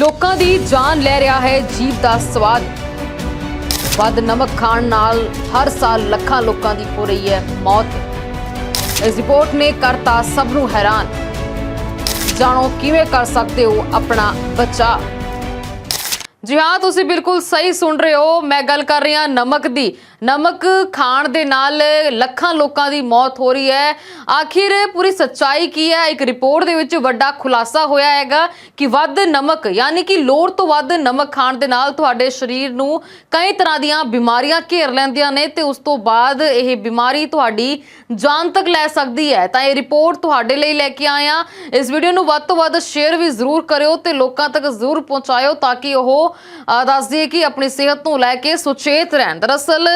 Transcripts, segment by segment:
ਲੋਕਾਂ ਦੀ ਜਾਨ ਲੈ ਰਿਹਾ ਹੈ ਜੀਭ ਦਾ ਸਵਾਦ। ਵੱਧ ਨਮਕ ਖਾਣ ਨਾਲ ਹਰ ਸਾਲ ਲੱਖਾਂ ਲੋਕਾਂ ਦੀ ਹੋ ਰਹੀ ਹੈ ਮੌਤ। ਇਸ ਰਿਪੋਰਟ ਨੇ ਕਰਤਾ ਸਭ ਨੂੰ ਹੈਰਾਨ। ਜਾਣੋ ਕਿਵੇਂ ਕਰ ਸਕਦੇ ਹੋ ਆਪਣਾ ਬਚਾਅ ਜੀ ਹਾਂ, ਤੁਸੀਂ ਬਿਲਕੁਲ ਸਹੀ ਸੁਣ ਰਹੇ ਹੋ। ਮੈਂ ਗੱਲ ਕਰ ਰਹੀ ਹਾਂ ਨਮਕ ਦੀ। ਨਮਕ ਖਾਣ ਦੇ ਨਾਲ ਲੱਖਾਂ ਲੋਕਾਂ ਦੀ ਮੌਤ ਹੋ ਰਹੀ ਹੈ। ਆਖਿਰ ਪੂਰੀ ਸੱਚਾਈ ਕੀ ਹੈ? ਇੱਕ ਰਿਪੋਰਟ ਦੇ ਵਿੱਚ ਵੱਡਾ ਖੁਲਾਸਾ ਹੋਇਆ ਹੈਗਾ ਕਿ ਵੱਧ ਨਮਕ ਯਾਨੀ ਕਿ ਲੋੜ ਤੋਂ ਵੱਧ ਨਮਕ ਖਾਣ ਦੇ ਨਾਲ ਤੁਹਾਡੇ ਸਰੀਰ ਨੂੰ ਕਈ ਤਰ੍ਹਾਂ ਦੀਆਂ ਬਿਮਾਰੀਆਂ ਘੇਰ ਲੈਂਦੀਆਂ ਨੇ ਤੇ ਉਸ ਤੋਂ ਬਾਅਦ ਇਹ ਬਿਮਾਰੀ ਤੁਹਾਡੀ ਜਾਨ ਤੱਕ ਲੈ ਸਕਦੀ ਹੈ। ਤਾਂ ਇਹ ਰਿਪੋਰਟ ਤੁਹਾਡੇ ਲਈ ਲੈ ਕੇ ਆਇਆ। ਇਸ ਵੀਡੀਓ ਨੂੰ ਵੱਧ ਤੋਂ ਵੱਧ ਸ਼ੇਅਰ ਵੀ ਜ਼ਰੂਰ ਕਰਿਓ ਤੇ ਲੋਕਾਂ ਤੱਕ ਜ਼ਰੂਰ ਪਹੁੰਚਾਇਓ ਤਾਂ ਕਿ ਉਹ ਅ, ਦੱਸ ਦਈਏ ਕਿ ਆਪਣੀ ਸਿਹਤ ਨੂੰ ਲੈ ਕੇ ਸੁਚੇਤ ਰਹਿਣ। ਦਰਅਸਲ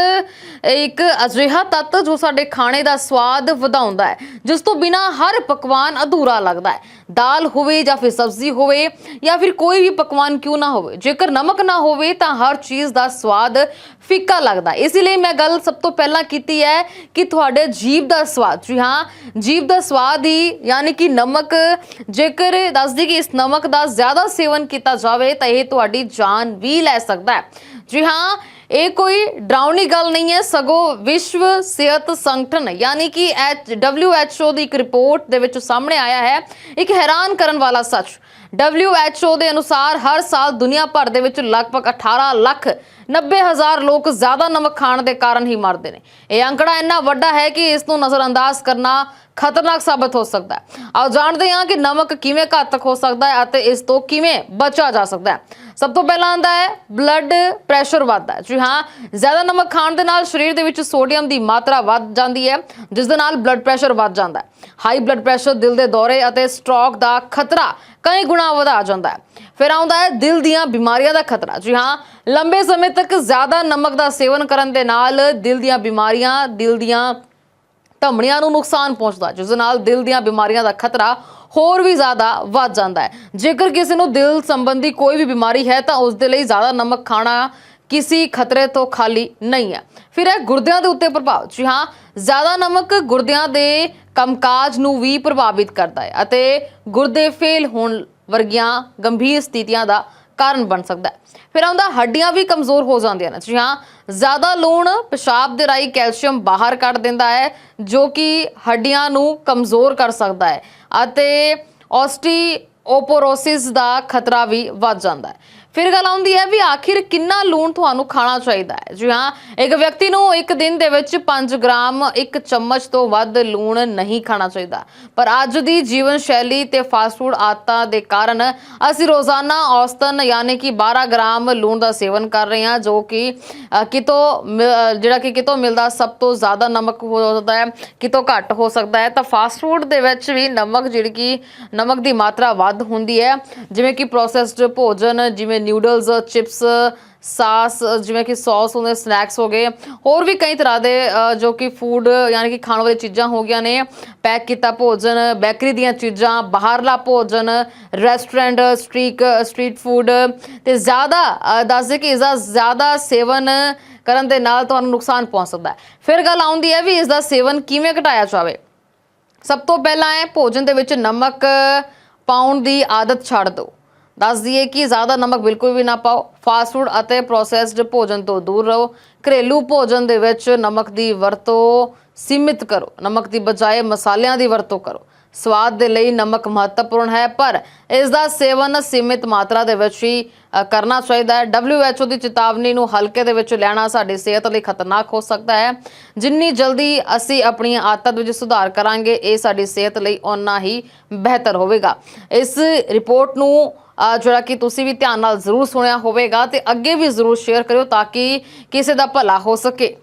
ਇੱਕ ਅਜਿਹਾ ਤੱਤ ਜੋ ਸਾਡੇ ਖਾਣੇ ਦਾ ਸਵਾਦ ਵਧਾਉਂਦਾ ਹੈ, ਜਿਸ ਤੋਂ ਬਿਨਾ ਹਰ ਪਕਵਾਨ ਅਧੂਰਾ ਲੱਗਦਾ ਹੈ ਦਾਲ ਹੋਵੇ ਜਾਂ ਫਿਰ ਸਬਜ਼ੀ ਹੋਵੇ ਜਾਂ ਫਿਰ ਕੋਈ ਵੀ ਪਕਵਾਨ ਕਿਉਂ ਨਾ ਹੋਵੇ, ਜੇਕਰ ਨਮਕ ਨਾ ਹੋਵੇ ਤਾਂ ਹਰ ਚੀਜ਼ ਦਾ ਸਵਾਦ ਫਿੱਕਾ ਲੱਗਦਾ ਹੈ। ਇਸ ਲਈ ਮੈਂ ਗੱਲ ਸਭ ਤੋਂ ਪਹਿਲਾਂ ਕੀਤੀ ਹੈ ਕਿ ਤੁਹਾਡੇ ਜੀਭ ਦਾ ਸਵਾਦ, ਜੀ ਹਾਂ, ਜੀਭ ਦਾ ਸਵਾਦ ਹੀ ਯਾਨੀ ਕਿ ਨਮਕ, ਜੇਕਰ ਦੱਸਦੀ ਕਿ ਇਸ ਨਮਕ ਦਾ ਜ਼ਿਆਦਾ ਸੇਵਨ ਕੀਤਾ ਜਾਵੇ ਤਾਂ ਇਹ ਤੁਹਾਡੀ ਜਾਨ ਵੀ ਲੈ ਸਕਦਾ ਹੈ ਜੀ ਹਾਂ ਇਹ ਕੋਈ ਡਰਾਉਣੀ ਗੱਲ ਨਹੀਂ ਹੈ, ਸਗੋਂ ਵਿਸ਼ਵ ਸਿਹਤ ਸੰਗਠਨ, ਯਾਨੀ ਕਿ WHO ਦੀ ਇੱਕ ਰਿਪੋਰਟ ਦੇ ਵਿੱਚ ਸਾਹਮਣੇ ਆਇਆ ਹੈ, ਇੱਕ ਹੈਰਾਨ ਕਰਨ ਵਾਲਾ ਸੱਚ। WHO ਦੇ ਅਨੁਸਾਰ ਹਰ ਸਾਲ ਦੁਨੀਆ ਭਰ ਦੇ ਵਿੱਚ ਲਗਭਗ 18 ਲੱਖ 90 ਹਜ਼ਾਰ ਲੋਕ ਜ਼ਿਆਦਾ ਨਮਕ ਖਾਣ ਦੇ ਕਾਰਨ ਹੀ ਮਰਦੇ ਨੇ। ਇਹ ਅੰਕੜਾ ਇੰਨਾ ਵੱਡਾ ਹੈ ਕਿ ਇਸ ਨੂੰ ਨਜ਼ਰਅੰਦਾਜ਼ ਕਰਨਾ ਖਤਰਨਾਕ ਸਾਬਤ ਹੋ ਸਕਦਾ ਹੈ। ਆਓ ਜਾਣਦੇ ਹਾਂ ਕਿ ਨਮਕ ਕਿਵੇਂ ਘਾਤਕ ਹੋ ਸਕਦਾ ਹੈ ਅਤੇ ਇਸ ਤੋਂ ਕਿਵੇਂ ਬਚਿਆ ਜਾ ਸਕਦਾ ਹੈ। ਸਭ ਤੋਂ ਪਹਿਲਾਂ ਆਂਦਾ ਹੈ ਬਲੱਡ ਪ੍ਰੈਸ਼ਰ ਵੱਧਦਾ ਹੈ। ਜੀ ਹਾਂ, ਜ਼ਿਆਦਾ ਨਮਕ ਖਾਣ ਦੇ ਨਾਲ ਸਰੀਰ ਦੇ ਵਿੱਚ ਸੋਡੀਅਮ ਦੀ ਮਾਤਰਾ ਵੱਧ ਜਾਂਦੀ ਹੈ, ਜਿਸ ਦੇ ਨਾਲ ਬਲੱਡ ਪ੍ਰੈਸ਼ਰ ਵੱਧ ਜਾਂਦਾ ਹੈ। ਹਾਈ ਬਲੱਡ ਪ੍ਰੈਸ਼ਰ ਦਿਲ ਦੇ ਦੌਰੇ ਅਤੇ ਸਟ੍ਰੋਕ ਦਾ ਖਤਰਾ ਕਈ ਗੁਣਾ ਵਧਾ ਜਾਂਦਾ ਹੈ। ਫਿਰ ਆਉਂਦਾ ਹੈ, ਦਿਲ ਦੀਆਂ ਬਿਮਾਰੀਆਂ ਦਾ ਖਤਰਾ। ਜੀ ਹਾਂ, ਲੰਬੇ ਸਮੇਂ ਤੱਕ ਜ਼ਿਆਦਾ ਨਮਕ ਦਾ ਸੇਵਨ ਕਰਨ ਦੇ ਨਾਲ ਦਿਲ ਦੀਆਂ ਬਿਮਾਰੀਆਂ, ਦਿਲ ਦੀਆਂ ਧਮਣੀਆਂ ਨੂੰ ਨੁਕਸਾਨ ਪਹੁੰਚਦਾ ਜਿਸ ਨਾਲ ਦਿਲ ਦੀਆਂ ਬਿਮਾਰੀਆਂ ਦਾ ਖਤਰਾ ਹੋਰ ਵੀ ਜ਼ਿਆਦਾ ਵੱਧ ਜਾਂਦਾ ਹੈ। ਜੇਕਰ ਕਿਸੇ ਨੂੰ ਦਿਲ ਸੰਬੰਧੀ ਕੋਈ ਵੀ ਬਿਮਾਰੀ ਹੈ, ਤਾਂ ਉਸ ਦੇ ਲਈ ਜ਼ਿਆਦਾ ਨਮਕ ਖਾਣਾ ਕਿਸੇ ਖਤਰੇ ਤੋਂ ਖਾਲੀ ਨਹੀਂ ਹੈ। ਫਿਰ ਹੈ ਗੁਰਦਿਆਂ ਦੇ ਉੱਤੇ ਪ੍ਰਭਾਵ, ਜੀ ਹਾਂ, ਜ਼ਿਆਦਾ ਨਮਕ ਗੁਰਦਿਆਂ ਦੇ ਕੰਮਕਾਜ ਨੂੰ ਵੀ ਪ੍ਰਭਾਵਿਤ ਕਰਦਾ ਹੈ ਅਤੇ ਗੁਰਦੇ ਫੇਲ ਹੋਣ ਵਰਗੀਆਂ ਗੰਭੀਰ ਸਥਿਤੀਆਂ ਦਾ ਕਾਰਨ ਬਣ ਸਕਦਾ ਹੈ। ਫਿਰ ਆਉਂਦਾ, ਹੱਡੀਆਂ ਵੀ ਕਮਜ਼ੋਰ ਹੋ ਜਾਂਦੀਆਂ ਨੇ। ਜੀ ਹਾਂ, ਜ਼ਿਆਦਾ ਲੂਣ ਪਿਸ਼ਾਬ ਦੇ ਰਾਹੀਂ ਕੈਲਸ਼ੀਅਮ ਬਾਹਰ ਕੱਢ ਦਿੰਦਾ ਹੈ, ਜੋ ਕਿ ਹੱਡੀਆਂ ਨੂੰ ਕਮਜ਼ੋਰ ਕਰ ਸਕਦਾ ਹੈ ਅਤੇ ਓਸਟੀਓਪੋਰੋਸਿਸ ਦਾ ਖਤਰਾ ਵੀ ਵੱਧ ਜਾਂਦਾ ਹੈ। ਫਿਰ ਗੱਲ ਆਉਂਦੀ ਹੈ ਵੀ ਆਖਿਰ ਕਿੰਨਾ ਲੂਣ ਤੁਹਾਨੂੰ ਖਾਣਾ ਚਾਹੀਦਾ ਹੈ? ਜੀ ਹਾਂ, ਇੱਕ ਵਿਅਕਤੀ ਨੂੰ ਇੱਕ ਦਿਨ ਦੇ ਵਿੱਚ 5 ਗ੍ਰਾਮ ਇੱਕ ਚਮਚ ਤੋਂ ਵੱਧ ਲੂਣ ਨਹੀਂ ਖਾਣਾ ਚਾਹੀਦਾ। ਪਰ ਅੱਜ ਦੀ ਜੀਵਨ ਸ਼ੈਲੀ ਤੇ ਫਾਸਟ ਫੂਡ ਆਦਤਾਂ ਦੇ ਕਾਰਨ ਅਸੀਂ ਰੋਜ਼ਾਨਾ ਔਸਤਨ ਯਾਨੀ ਕਿ 12 ਗ੍ਰਾਮ ਲੂਣ ਦਾ ਸੇਵਨ ਕਰ ਰਹੇ ਹਾਂ, ਜੋ ਕਿ ਕਿਤੋਂ ਮਿ- ਜਿਹੜਾ ਕਿ ਕਿਤੋਂ ਮਿਲਦਾ ਸਭ ਤੋਂ ਜ਼ਿਆਦਾ ਨਮਕ ਹੋ ਸਕਦਾ ਹੈ, ਕਿਤੋਂ ਘੱਟ ਹੋ ਸਕਦਾ ਹੈ। ਤਾਂ ਫਾਸਟ ਫੂਡ ਦੇ ਵਿੱਚ ਵੀ ਨਮਕ ਜਿਹੜੀ ਕਿ ਨਮਕ ਦੀ ਮਾਤਰਾ ਵੱਧ ਹੁੰਦੀ ਹੈ, ਜਿਵੇਂ ਕਿ ਪ੍ਰੋਸੈਸਡ ਭੋਜਨ, ਜਿਵੇਂ ਨਿਊਡਲਸ ਚਿਪਸ ਸਾਸ ਜਿਵੇਂ ਕਿ ਸੌਸ ਹੁੰਦੇ ਸਨੈਕਸ ਹੋ ਗਏ ਹੋਰ ਵੀ ਕਈ ਤਰ੍ਹਾਂ ਦੇ ਅ, ਜੋ ਕਿ ਫੂਡ ਯਾਨੀ ਕਿ ਖਾਣ ਵਾਲੀ ਚੀਜ਼ਾਂ ਹੋ ਗਈਆਂ ਨੇ ਪੈਕ ਕੀਤਾ ਭੋਜਨ ਬੇਕਰੀ ਦੀਆਂ ਚੀਜ਼ਾਂ ਬਾਹਰਲਾ ਭੋਜਨ ਰੈਸਟੋਰੈਂਟ ਸਟ੍ਰੀਟ ਸਟਰੀਟ ਫੂਡ ਤੇ ਜ਼ਿਆਦਾ ਅ, ਦੱਸਦੇ ਕਿ ਇਸ ਦਾ ਜ਼ਿਆਦਾ ਸੇਵਨ ਕਰਨ ਦੇ ਨਾਲ ਤੁਹਾਨੂੰ ਨੁਕਸਾਨ ਪਹੁੰਚ ਸਕਦਾ ਹੈ ਫਿਰ ਗੱਲ ਆਉਂਦੀ ਹੈ ਵੀ ਇਸ ਦਾ ਸੇਵਨ ਕਿਵੇਂ ਘਟਾਇਆ ਜਾਵੇ ਸਭ ਤੋਂ ਪਹਿਲਾਂ ਹੈ ਭੋਜਨ ਦੇ ਵਿੱਚ ਨਮਕ ਪਾਉਣ ਦੀ ਆਦਤ ਛੱਡ ਦਿਓ ਦੱਸ ਦਈਏ ਕਿ ਜ਼ਿਆਦਾ ਨਮਕ ਬਿਲਕੁਲ ਵੀ ਨਾ ਪਾਓ। ਫਾਸਟ ਫੂਡ ਅਤੇ ਪ੍ਰੋਸੈਸਡ ਭੋਜਨ ਤੋਂ ਦੂਰ ਰਹੋ। ਘਰੇਲੂ ਭੋਜਨ ਦੇ ਵਿੱਚ ਨਮਕ ਦੀ ਵਰਤੋਂ ਸੀਮਿਤ ਕਰੋ। ਨਮਕ ਦੀ ਬਜਾਏ ਮਸਾਲਿਆਂ ਦੀ ਵਰਤੋਂ ਕਰੋ। ਸਵਾਦ ਦੇ ਲਈ ਨਮਕ ਮਹੱਤਵਪੂਰਨ ਹੈ, ਪਰ ਇਸ ਦਾ ਸੇਵਨ ਸੀਮਿਤ ਮਾਤਰਾ ਦੇ ਵਿੱਚ ਹੀ ਕਰਨਾ ਚਾਹੀਦਾ ਹੈ। WHO ਦੀ ਚੇਤਾਵਨੀ ਨੂੰ ਹਲਕੇ ਦੇ ਵਿੱਚ ਲੈਣਾ ਸਾਡੀ ਸਿਹਤ ਲਈ ਖਤਰਨਾਕ ਹੋ ਸਕਦਾ ਹੈ। ਜਿੰਨੀ ਜਲਦੀ ਅਸੀਂ ਆਪਣੀ ਆਦਤ ਵਿੱਚ ਸੁਧਾਰ ਕਰਾਂਗੇ, ਇਹ ਸਾਡੀ ਸਿਹਤ ਲਈ ਓਨਾ ਹੀ ਬਿਹਤਰ ਹੋਵੇਗਾ। ਇਸ ਰਿਪੋਰਟ ਨੂੰ ਜਿਹੜਾ ਕਿ ਤੁਸੀਂ ਵੀ ਧਿਆਨ ਨਾਲ ਜ਼ਰੂਰ ਸੁਣਿਆ ਹੋਵੇਗਾ ਤੇ ਅੱਗੇ ਵੀ ਜ਼ਰੂਰ ਸ਼ੇਅਰ ਕਰਿਓ ਤਾਂ ਕਿ ਕਿਸੇ ਦਾ ਭਲਾ ਹੋ ਸਕੇ।